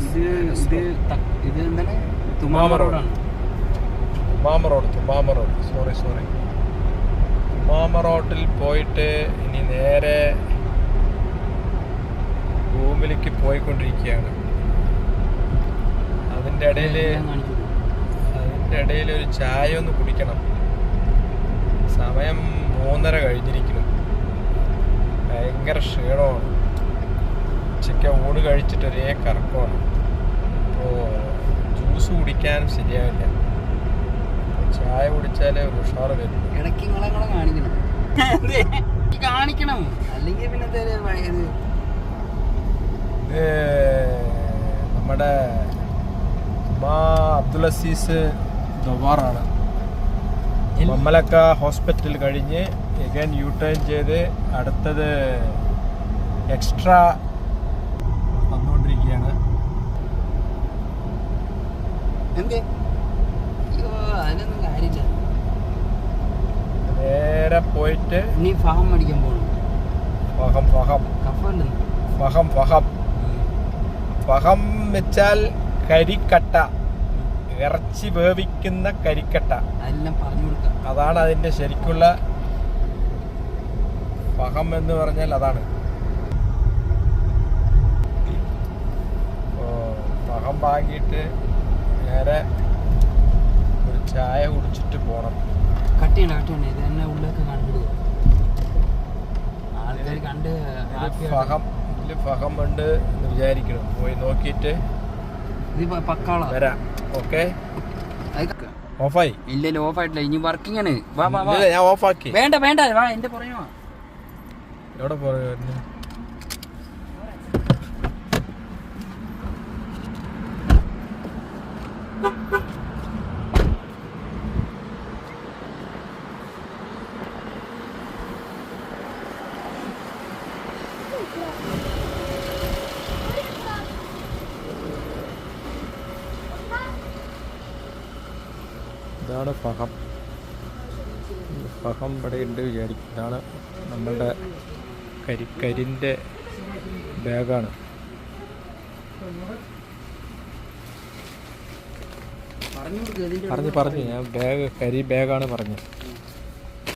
ഇത് ഇത് ത- ഇത് എന്താണ് തുമാമ തുമാമ road. റോഡാണ്. Thumama road Thumama road sorry sorry Thumama റോഡിൽ പോയിട്ട് ഇനി നേരെ റൂമിലേക്ക് പോയിക്കൊണ്ടിരിക്കുകയാണ്. അതിന്റെ ഇടയിൽ അതിന്റെ ഇടയിൽ ഒരു ചായ ഒന്ന് കുടിക്കണം. സമയം മൂന്നര കഴിഞ്ഞിരിക്കുന്നു. ഭയങ്കര ക്ഷീണമാണ്. ഉച്ചയ്ക്ക് ഓട് കഴിച്ചിട്ട് ഒരേ കറക്കമാണ്. അപ്പോൾ ജ്യൂസ് കുടിക്കാനും ശരിയാവില്ല. ചായ കുടിച്ചാലേ ഒരു ഉഷാറ് വരും ഇടയ്ക്ക് നിങ്ങളെ കൂടെ കാണിക്കണം കാണിക്കണം. അല്ലെങ്കിൽ പിന്നെ ഇത് നമ്മുടെ മാ അബ്ദുൽ അസീസ് ദുബാറാണ് മമ്മലക്ക ഹോസ്പിറ്റൽ കഴിഞ്ഞ് എഗൻ യു ടേൺ ചെയ്ത് അടുത്തത് എക്സ്ട്രാ എന്തേ അയ്യോ അതിനൊന്നും കാര്യമില്ല. നേരെ പോയിട്ട് നീ ഫാം അടിക്കാൻ പോകണം ഫഹം ഫഹം. കപ്പല്ലേ ഫഹം ഫഹം. ഫഹം വെച്ചാൽ കരിക്കട്ട. ഇറച്ചി വേവിക്കുന്ന കരിക്കട്ട. അതെല്ലാം പറഞ്ഞു കൊടുക്കാം. അതാണ് അതിന്റെ ശരിക്കുള്ള ഫഹം എന്ന് പറഞ്ഞാൽ അതാണ്. ഫഹം വാങ്ങിയിട്ട് നേരെ ഒരു ചായ കുടിച്ചിട്ട് പോണം. കട്ട് ചെയ്യണം കട്ട് ചെയ്യണം ഇത് തന്നെ ഉള്ളൊക്കെ കണ്ടു ആൾക്കാർ കണ്ട് ഫഹം ഇതിൽ ഫഹം ഉണ്ട് എന്ന് വിചാരിക്കണം. പോയി നോക്കിയിട്ട് ഇത് പക്കാള. വരാം. ഓക്കെ? ഓഫായി? ഇല്ല ഓഫ് ആയിട്ടില്ല ഇനി വർക്കിംഗ് ആണ് വാ വാ. വാ ഞാൻ ഓഫാക്കി. വേണ്ട വേണ്ട. വാ എന്റെ പുറകെ വാ. എവിടെ പറയുന്നു ഇതാണ് ഫഹം. ഫഹം ഇവിടെ ഉണ്ട് വിചാരിക്കും. ഇതാണ് നമ്മളുടെ കരി കരിന്റെ ബാഗാണ് പറഞ്ഞു കൊടുക്ക് ഇതിന്റെ പറഞ്ഞു പറഞ്ഞു. ഞാൻ ബാഗ് കരി ബാഗാണ് പറഞ്ഞത്.